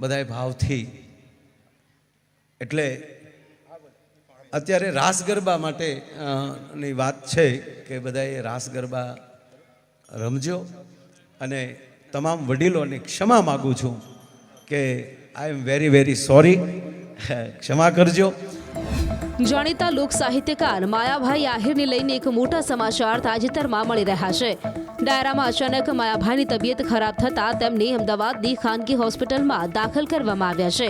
બધાએ ભાવથી. એટલે અત્યારે રાસ ગરબા માટે ની વાત છે કે બધાએ રાસ ગરબા રમજો. અને તમામ વડીલોને ક્ષમા માગું છું કે I am very very sorry. ક્ષમા કરજો. જાણીતા લોક સાહિત્યકાર માયાભાઈ આહિરને લઈને એક મોટા સમાચાર તાજેતરમાં મળી રહ્યા છે. ડાયરામાં અચાનક માયાભાઈની તબિયત ખરાબ થતાં તેમને અમદાવાદની ખાનગી હોસ્પિટલમાં દાખલ કરવામાં આવ્યા છે.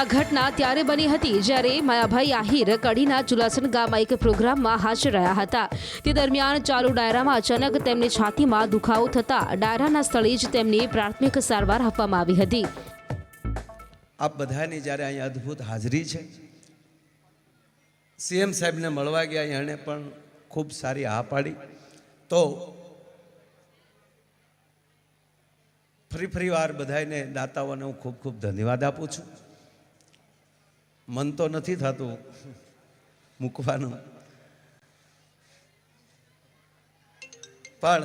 આ ઘટના ત્યારે બની હતી જ્યારે માયાભાઈ આહિર કડીના ચુલાસન ગામમાં એક પ્રોગ્રામમાં હાજર રહ્યા હતા. તે દરમિયાન ચાલુ ડાયરામાં અચાનક તેમને છાતીમાં દુખાવો થતાં ડાયરાના સ્થળે જ તેમને પ્રાથમિક સારવાર આપવામાં આવી હતી. આપ બધાની જ્યારે અહીંયા અદ્ભુત હાજરી છે સીએમ સાહેબને મળવા ગયા એણે પણ ખૂબ સારી હા પાડી. તો ફરી ફરી વાર બધાને દાતાઓને હું ખૂબ ખૂબ ધન્યવાદ આપું છું. મન તો નથી થતું મૂકવાનું. પણ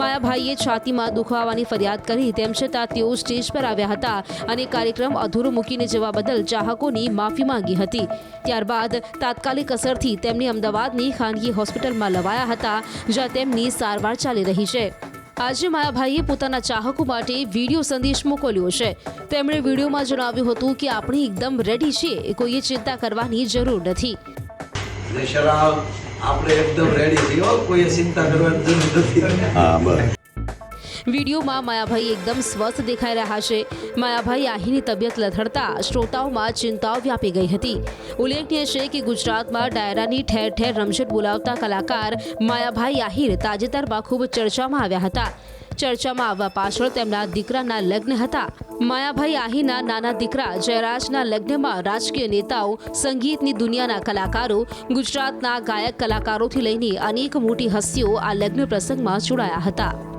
માયાભાઈએ છાતીમાં દુખાવાની ફરિયાદ કરી તેમ છતાં તેઓ સ્ટેજ પર આવ્યા હતા અને કાર્યક્રમ અધૂરો મૂકીને જવા બદલ ચાહકોની માફી માંગી હતી. ત્યારબાદ તાત્કાલિક અસરથી તેમને અમદાવાદની ખાનગી હોસ્પિટલમાં લવાયા હતા, જ્યાં તેમની સારવાર ચાલી રહી છે. આજે માયાભાઈએ પોતાના ચાહકો માટે વીડિયો સંદેશ મોકલ્યો છે. તેમણે વિડીયોમાં જણાવ્યું હતું કે આપણે એકદમ રેડી છીએ, કોઈએ ચિંતા કરવાની જરૂર નથી. શરાબ આપણે એકદમ રેડી છીએ હો, ચિંતા કરવાની જરૂર નથી. હા બસ. વિડીયોમાં માયાભાઈ એકદમ સ્વસ્થ દેખાઈ રહ્યા છે. માયાભાઈ આહીની તબિયત લથડતા શ્રોતાઓમાં ચિંતાઓ વ્યાપી ગઈ હતી. ઉલ્લેખનીય છે કે ગુજરાતમાં ડાયરાની ઠેર ઠેર રમઝટ બોલાવતા કલાકાર માયાભાઈ આહીર તાજેતરમાં ખૂબ ચર્ચામાં આવ્યા હતા. ચર્ચામાં આવવા પાછળ તેમના દીકરાના લગ્ન હતા. માયાભાઈ આહીના નાના દીકરા જયરાજના લગ્નમાં રાજકીય નેતાઓ, સંગીતની દુનિયાના કલાકારો, ગુજરાતના ગાયક કલાકારોથી લઈને અનેક મોટી હસ્તીઓ આ લગ્ન પ્રસંગમાં જોડાયા હતા.